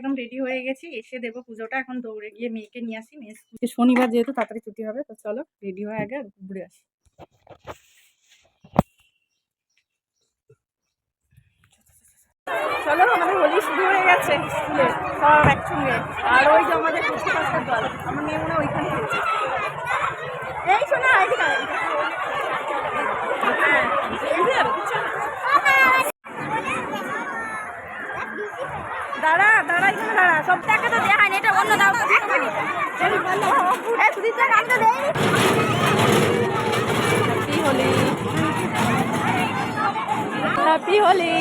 একদম রেডি হয়ে গেছি। এসে দেবো পুজোটা। এখন দৌড়ে গিয়ে মেয়েকে নিয়ে আসি, মেয়ে শনিবার যেহেতু তাড়াতাড়ি ছুটি হবে, তো চলো রেডি হয়ে আগে ঘুরে আসি। চলো, আমাদের হোলি শুরু হয়ে গেছে স্কুলে, সব একসঙ্গে। আর ওই যে আমাদের আমার মেয়ে মনে হয় ওইখানে এই শোনা এদিকে আয়, এদিকে আয়। হ্যাঁ, এই যে, বুঝছ? দাঁড়া দাঁড়া এখানে দাঁড়া সব টাকা তো দেওয়া হয়নি এটা অন্য দাও এক মিনিট এই সুদীপটা কাটতে দেই happy Holi happy Holi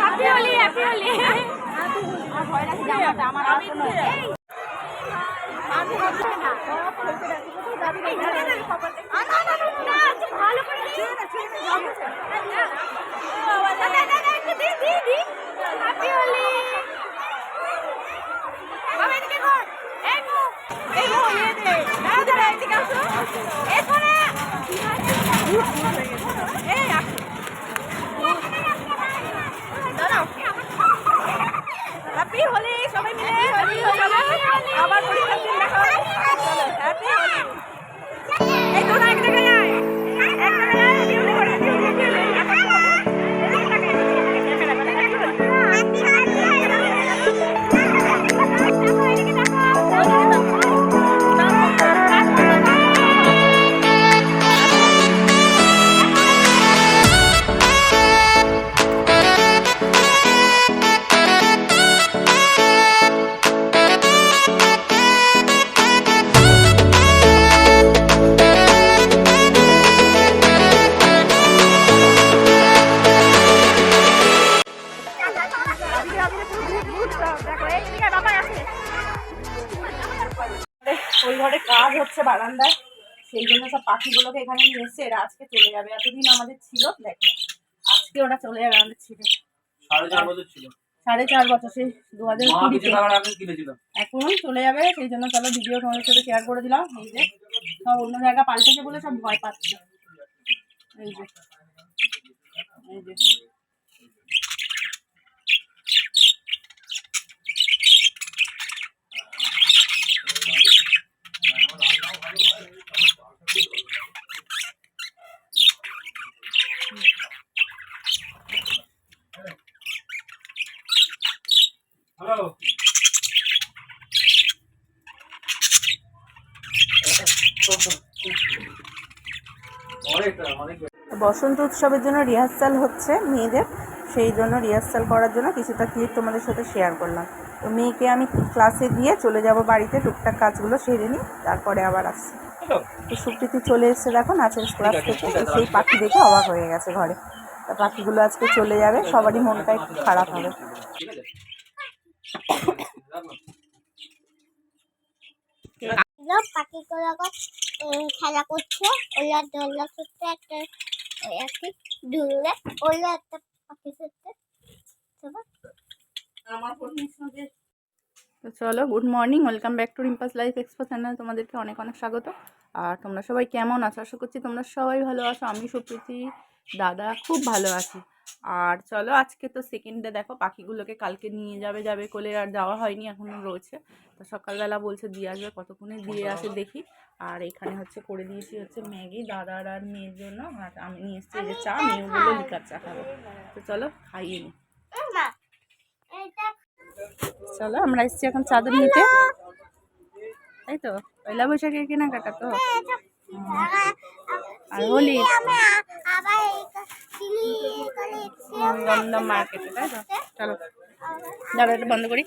happy Holi happy Holi আমার আর কোনো হ্যাপি হোলি বাবা এদিকে কর এই মো এই মো ইয়ে দে দাও দাও এদিকে আসো এই ফোনে এই আসো দাঁড়াও হ্যাপি হোলি সবাই মিলে। আবার পাখিগুলোকে এখানে নিয়ে এসছে এরা আজকে চলে যাবে। এতদিন আমাদের ছিল দেখো আজকে ওরা চলে যাবে আমাদের ছিল। সাড়ে চার বছর ছিল। সাড়ে চার বছর সেই দু হাজার কুড়িতে। এখন চলে যাবে সেই জন্য চলো ভিডিও তোমাদের সাথে শেয়ার করে দিলাম। এই যে সব অন্য জায়গা পাল্টেছে বলে সব ভয় পাচ্ছে। এই যে এই যে হ্যালো অনেকটা অনেক বসন্ত উৎসবের জন্য রিহার্সাল হচ্ছে মেয়েদের। সেই জন্য রিহার্সাল করার জন্য কিছুটা ক্লিপ তোমাদের সাথে শেয়ার করলাম। তো মেয়েকে আমি ক্লাসে দিয়ে চলে যাব বাড়িতে টুকটাক কাজগুলো সেরে নিই তারপরে আবার আসছি। তো সুপ্রীতি চলে এসেছে দেখো নাচের ক্লাস থেকে। সেই পাখি দেখে অবাক হয়ে গেছে ঘরে। তা পাখিগুলো আজকে চলে যাবে সবারই মনটা একটু খারাপ হবে। লোক পাখিগুলো খেলা করছে। ওলা দোলা করছে একটা ওই একটি দূরে ওলা একটা পাখি করছে তো চলো good morning welcome back to Rimpa's life expo channel তোমাদেরকে অনেক অনেক স্বাগত। আর তোমরা সবাই কেমন আছো? আশা করছি তোমরা সবাই ভালো আছো আমি সুপ্রীতি দাদা খুব ভালো আছি। আর চলো আজকে তো সেকেন্ডে দেখো পাখিগুলোকে কালকে নিয়ে যাবে যাবে কোলে আর যাওয়া হয়নি এখনও রয়েছে। তো সকালবেলা বলছে দিয়ে আসবে, কতক্ষণে দিয়ে আসে দেখি। আর এখানে হচ্ছে করে দিয়েছি হচ্ছে ম্যাগি, দাদার আর মেয়ের জন্য। আর আমি নিয়ে এসেছি যে চা, মেয়ে বলে লিকার চা খাব। তো চলো খাইয়ে এটা চলো আমরা এসেছি এখন চাদর নিতে। তাই তো, পয়লা বৈশাখের কেনাকাটা তো। আর হোলি করে দমদম মার্কেটে তাই তো? চলো। দাদা এটা বন্ধ করি।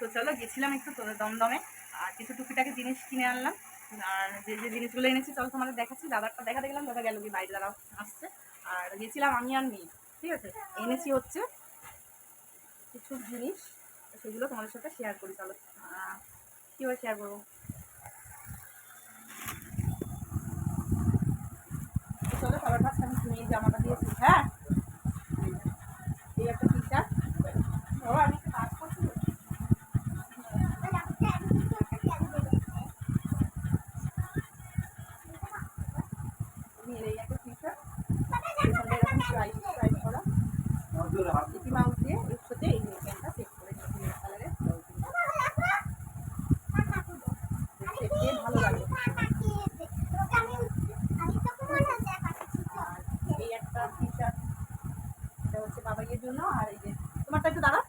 তো চলো গেছিলাম একটু তোদের দমদমে। আর কিছু টুকিটাকি জিনিস কিনে আনলাম। আর যে যে জিনিসগুলো এনেছি চলো তোমাদের দেখাচ্ছি। দাদারটা দেখা দেখলাম দাদা গেল কি বাইরে দাঁড়াও আসছে। আর গেছিলাম আমি আর মেয়ে ঠিক আছে? এনেছি হচ্ছে কিছু জিনিস সেগুলো তোমাদের সাথে শেয়ার করি চলো। কীভাবে শেয়ার করব? তো চলো সবার কাছে আমি মেয়ের জামাটা দিয়েছি হ্যাঁ? এই একটা টি শার্ট বাবা আমি একটা কাজ করছি তো। মেয়ের এই একটা টি শার্ট এখানটা এরকম স্ট্রাইপ স্ট্রাইপ করা মিকি মাউস দিয়ে এর সাথে এই প্যান্টটা সেট করে নিয়েছি রেড কালারের এটা হচ্ছে বাবাইয়ের জন্য আর এই যে তোমারটা একটু দাদা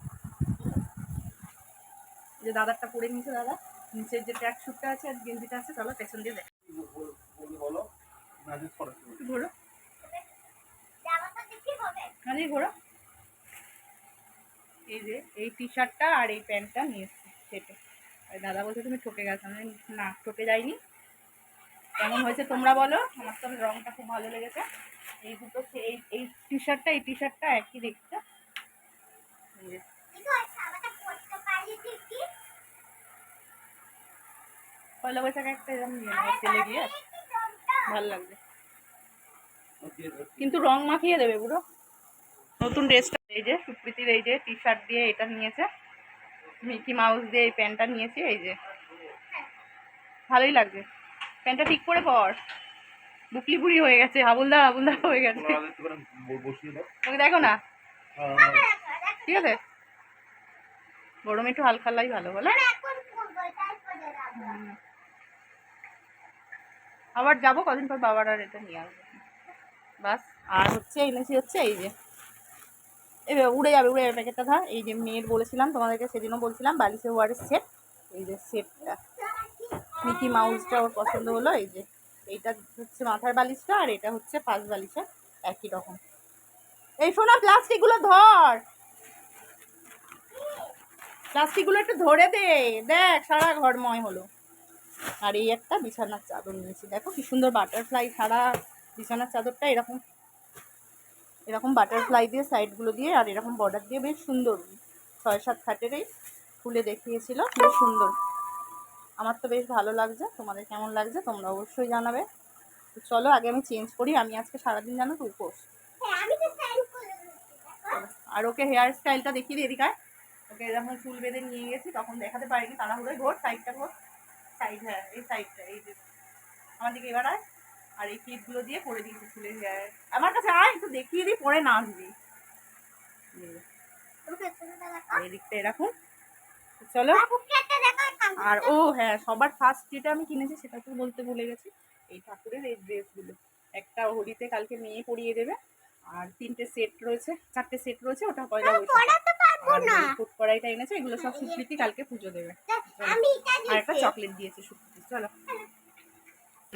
এই দাদারটা নিয়েছে দাদা। নিচের যে ট্র্যাক স্যুটটা আছে আর গেঞ্জিটা আছে, চলো পেছন দিয়ে দেখ। ঘোরো। মানে ঘোরো। এই যে, এই টি শার্টটা আর এই প্যান্টটা নিয়ে সেটে। আর দাদা বলছে, তুমি ঠকে গেছো। আমি না, ঠকে যাইনি। কেমন হয়েছে তোমরা বলো? আমার তো রংটা খুব ভালো লেগেছে। এই দুটো, এই এই টি শার্টটা এই টি শার্টটা একই দেখতে। পয়লা বৈশাখে একটা এরকম নিয়ে নেব ছেলে গিয়ে ভালো লাগবে। কিন্তু রং মাখিয়ে দেবে পুরো। নতুন ড্রেসটা এই যে সুপ্রীতির এই যে টি শার্ট দিয়ে এটা নিয়েছে। মিকি মাউস দিয়ে এই প্যান্টটা নিয়েছি এই যে। ভালোই লাগবে। প্যান্টটা ঠিক করে পর। বুকলি বুড়ি হয়ে গেছে হাবুলদা হাবুলদা হয়ে গেছে। তুমি দেখো না। ঠিক আছে? গরমে একটু হালকা লাই ভালো বলো এখন পরবো তারপরে যাব হুম। আবার যাব, কদিন পর বাবার আর এটা নিয়ে আসব। বাস, আর হচ্ছে এনেছি হচ্ছে এই যে এবার উড়ে যাবে উড়ে যাবে প্যাকেটটা ধর, এই যে মেয়ের বলেছিলাম তোমাদেরকে, সেদিনও বলছিলাম বালিশের ওয়ারের সেট, এই যে সেটটা। মিকি মাউসটা ওর পছন্দ হলো, এই যে, এইটা হচ্ছে মাথার বালিশটা আর এটা হচ্ছে পাঁচ বালিশা একই রকম। এই শোনা, প্লাস্টিকগুলো ধর। প্লাস্টিকগুলো একটু ধরে দে, দেখ, সারা ঘরময় হলো। আর এই একটা বিছানার চাদর নিয়েছি। দেখো কি সুন্দর বাটারফ্লাই ছাড়া বিছানার চাদরটা এরকম এরকম বাটারফ্লাই দিয়ে সাইডগুলো দিয়ে আর এরকম বর্ডার দিয়ে বেশ সুন্দর। ছয় সাত খাটেরই খুলে দেখিয়েছিল, বেশ সুন্দর। আমার তো বেশ ভালো লাগছে, তোমাদের কেমন লাগছে তোমরা অবশ্যই জানাবে। চলো আগে আমি চেঞ্জ করি, আমি আজকে সারাদিন জানো তো উপোস। আর ওকে হেয়ার স্টাইলটা দেখিয়ে দিই এদিকায় ওকে এরকম চুল বেঁধে নিয়ে গেছি, তখন দেখাতে পারিনি, তাড়াহুড়োয় ঘোর সাইডটা ঘোর। সাইড হ্যাঁ এই সাইডটা এই যে আমার দিকে এবার আয় আর এই ক্লিপগুলো দিয়ে করে দিয়েছি চুলের হেয়ার আমার কাছে আয় একটু দেখিয়ে দিই পরে নাচবি এই যে, তুমি পেছনে দেখা আর এই দিকটা এরকম। চলো আর ও হ্যাঁ সবার ফার্স্ট যেটা আমি কিনেছি সেটা তো বলতে ভুলে গেছি। এই ঠাকুরের এই ড্রেসগুলো একটা হোলিতে কালকে মেয়ে পরিয়ে দেবে আর তিনটে সেট রয়েছে চারটে সেট রয়েছে ওটা পয়লা না। ফুট কড়াইটা এনেছে এগুলো সব সুপ্রীতি কালকে পুজো দেবে। আর একটা চকলেট দিয়েছে সুপ্রীতি চলো।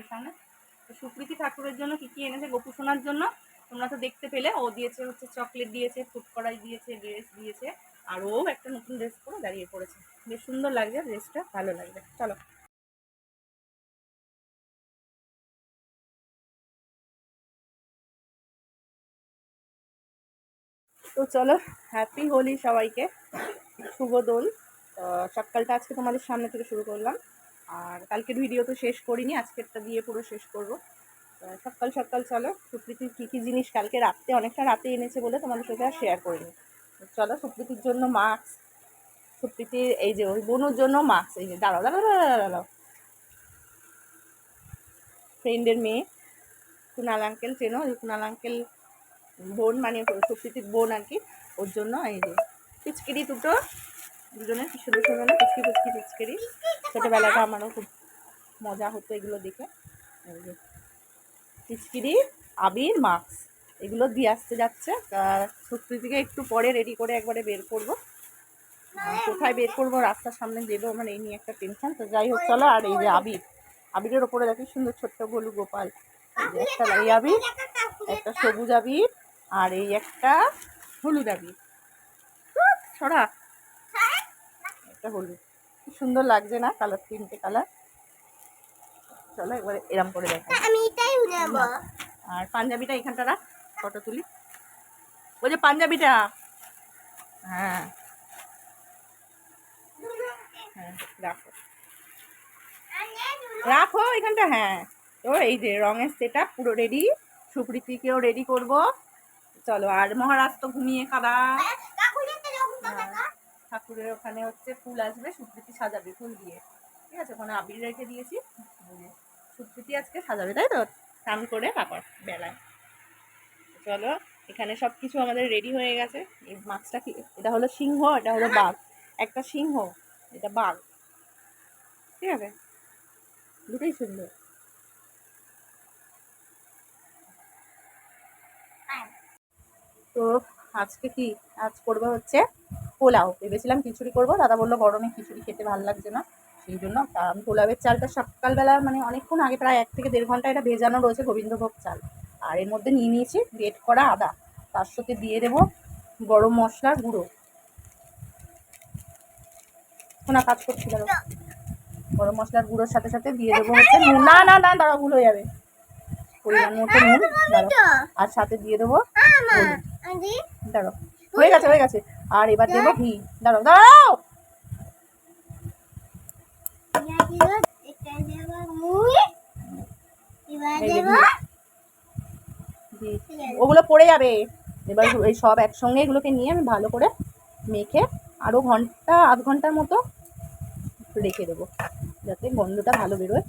সামনে। সুপ্রীতি ঠাকুরের জন্য কি কি এনেছে? গোপু সোনার জন্য। তোমরা তো দেখতে পেলে ও দিয়েছে হচ্ছে চকলেট দিয়েছে কড়াই দিয়েছে ড্রেস দিয়েছে আর ও একটা নতুন ড্রেস পরে দাঁড়িয়ে পড়েছে। বেশ সুন্দর লাগছে ড্রেসটা ভালো লাগবে। চলো। তো চলো হ্যাপি হোলি সবাইকে। শুভ দোল। সকালটা আজকে তোমাদের সামনে থেকে শুরু করলাম। আর কালকের ভিডিও তো শেষ করিনি, আজকেরটা দিয়ে পুরো শেষ করব। সকাল সকাল চলো, সুপ্রীতির কী কী জিনিস কালকে রাতে অনেকটা রাতে এনেছে বলে তোমাদের সাথে আর শেয়ার করিনি। চলো, সুপ্রীতির জন্য মাস্ক সুপ্রীতির এই যে ওই বোনুর জন্য মাস্ক এই যে দাঁড়াও দাঁড়াও দাঁড়াও দাঁড়াও ফ্রেন্ডের মেয়ে, কুনাল আঙ্কেল চেনো? ওই কুনাল আঙ্কেল বোন মানে সুপ্রীতির বোন আর কি, ওর জন্য এই যে পিচকিরি দুটো। দুজনে কি সুন্দর সুন্দর না পিচকি পিচকি ছোটোবেলাটা আমারও খুব মজা হতো এগুলো দেখে। পিচকিরি আবির মাস্ক এগুলো দিয়ে আসতে যাচ্ছে। আর সুপ্রীতিকে একটু পরে রেডি করে একবারে বের করব। কোথায় বের করব, রাস্তার সামনে দেবো আমার এই নিয়ে একটা টেনশন তো যাই হোক, চলো, আর এই যে আবির, আবিরের ওপরে দেখি সুন্দর ছোট্ট গোলু গোপাল। একটা এই আবির, একটা সবুজ আবির, আর এই একটা হলুদ আবির। ছড়া একটা হলুদ। কি সুন্দর লাগছে না কালার তিনটে কালার? চলো একবারে এরম করে দেখা আমি এটাই নেব। আর পাঞ্জাবিটা এখানটা রাখ ফটো তুলি। ওই যে পাঞ্জাবিটা। হ্যাঁ। হ্যাঁ রাখো। রাখো এখানটা হ্যাঁ। তো এই যে রঙের সেটা পুরো রেডি। সুপ্রীতিকেও রেডি করব। চলো আর মহারাজ তো ঘুমিয়ে কাদা। ঠাকুরের ওখানে হচ্ছে ফুল আসবে সুপ্রীতি সাজাবে ফুল দিয়ে। ঠিক আছে, ওখানে আবির রেখে দিয়েছি। এই সুপ্রীতি আজকে সাজাবে, তাই তো? স্নান করে তারপর বেলায়। চলো, এখানে সব কিছু আমাদের রেডি হয়ে গেছে। এই মাছটা কি, এটা হলো সিংহ, এটা হলো বাঘ। একটা সিংহ, এটা বাঘ। ঠিক আছে? দুটোই সুন্দর। তো আজকে কি? আজ করব হচ্ছে পোলাও। ভেবেছিলাম খিচুড়ি করব। দাদা বলল, গরমে খিচুড়ি খেতে ভালো লাগছে না। সেই জন্য আমি পোলাওয়ের চালটা সকালবেলা মানে অনেকক্ষণ আগে প্রায় এক থেকে দেড় ঘণ্টা এটা ভেজানো রয়েছে গোবিন্দভোগ চাল। আর এর মধ্যে নিয়ে নিয়েছি গ্রেট করা আদা। তার সাথে দিয়ে দেবো গরম মশলার গুঁড়ো। শোনা কাজ করছি দাঁড়াও গরম মশলার গুঁড়োর সাথে সাথে দিয়ে দেবো হচ্ছে নুন। না না না, দাঁড়া, ভুল হয়ে যাবে। পরিমাণ মতো নুন আর সাথে দিয়ে দেবো দাঁড়াও হয়ে গেছে হয়ে গেছে। আর এবার দেবো ঘি। দাঁড়াও দাঁড়াও। ওগুলো পড়ে যাবে। এবার এই সব একসঙ্গে এগুলোকে নিয়ে আমি ভালো করে মেখে আরও ঘণ্টা আধ ঘণ্টার মতো রেখে দেবো যাতে গন্ধটা ভালো বেরোয়।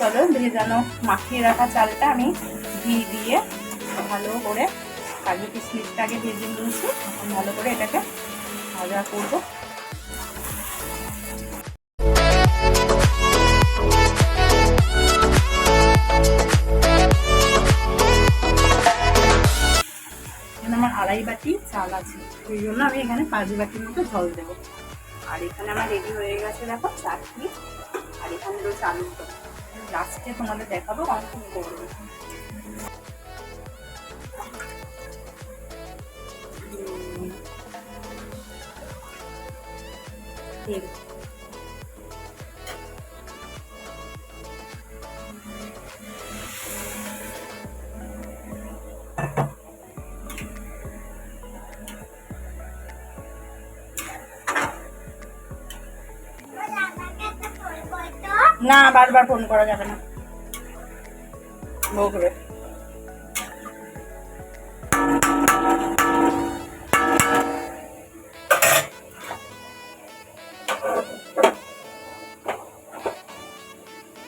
চলো ভেজানো, মাখিয়ে রাখা চালটা আমি ঘি দিয়ে ভালো করে কাজু কিশমিশটাকে ভেজে নিয়েছি। ভালো করে এটাকে ভাজা করব। আমার বাটি চাল আছে। সেই জন্য আমি এখানে পাঁচ বাটির মতো জল দেবো। আর এখানে আমার রেডি হয়ে গেছে দেখো চাটনি। আর এখানে রয়েছে আলুর দম লাস্টে তোমাদের দেখাবো অঙ্কন করব। উম, না, বারবার ফোন করা যাবে না।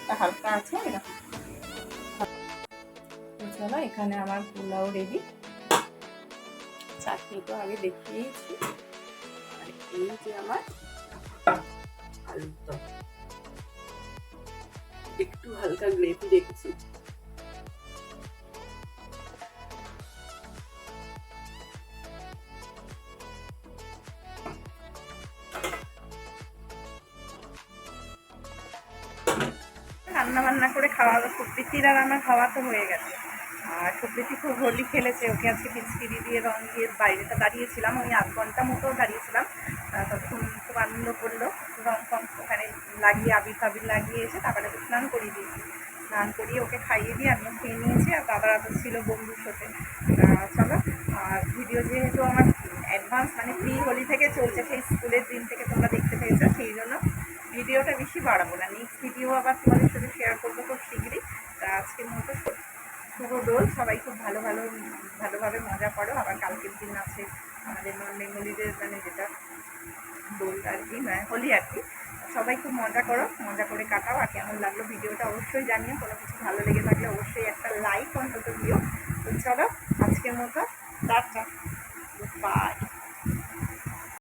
এটা হালকা আছে, এরকম। চলো, এখানে আমার পোলাও রেডি চাটনি তো আগে দেখিয়েছি। আর এই যে আমার আলুর দম একটু হালকা গ্রেভি রেখেছি রান্না বান্না করে খাওয়া সুপ্রীতির আর আমার খাওয়া তো হয়ে গেছে। আর সুপ্রীতি খুব হোলি খেলেছে। ওকে আজকে পিচকিরি দিয়ে, রং দিয়ে বাইরেটা দাঁড়িয়েছিলাম। ওই আধ ঘণ্টা মতো দাঁড়িয়েছিলাম। তখন খুব আনন্দ করল। রং ফং ওখানে লাগিয়ে, আবির ফাবির লাগিয়ে এসে তারপরে ওকে স্নান করিয়ে দিয়েছি। স্নান করিয়ে ওকে খাইয়ে দিয়ে আমিও খেয়ে নিয়েছি, আর দাদারা তো ছিল বন্ধুর সাথে। চলো, আর ভিডিও যেহেতু আমার অ্যাডভান্স মানে প্রি হোলি থেকে চলছে, সেই স্কুলের দিন থেকে তোমরা দেখতে পেয়েছ, সেই জন্য ভিডিওটা বেশি বাড়াবো না। নেক্সট ভিডিও আবার তোমাদের সাথে শেয়ার করব খুব শীঘ্রই। তা আজকের মতো শুভ দোল, সবাই খুব ভালো ভালো, ভালোভাবে মজা করো। আবার কালকের দিন আছে আমাদের নন বেঙ্গলিদের মানে যেটা দোল আর কি মানে হোলি আর কি। সবাই খুব মজা করো, মজা করে কাটাও। আর কেমন লাগল ভিডিওটা অবশ্যই জানিও। কোনো কিছু ভালো লেগে থাকলে অবশ্যই একটা লাইক অন্তত দিও তো চলো, আজকের মতো, টাটা। বাই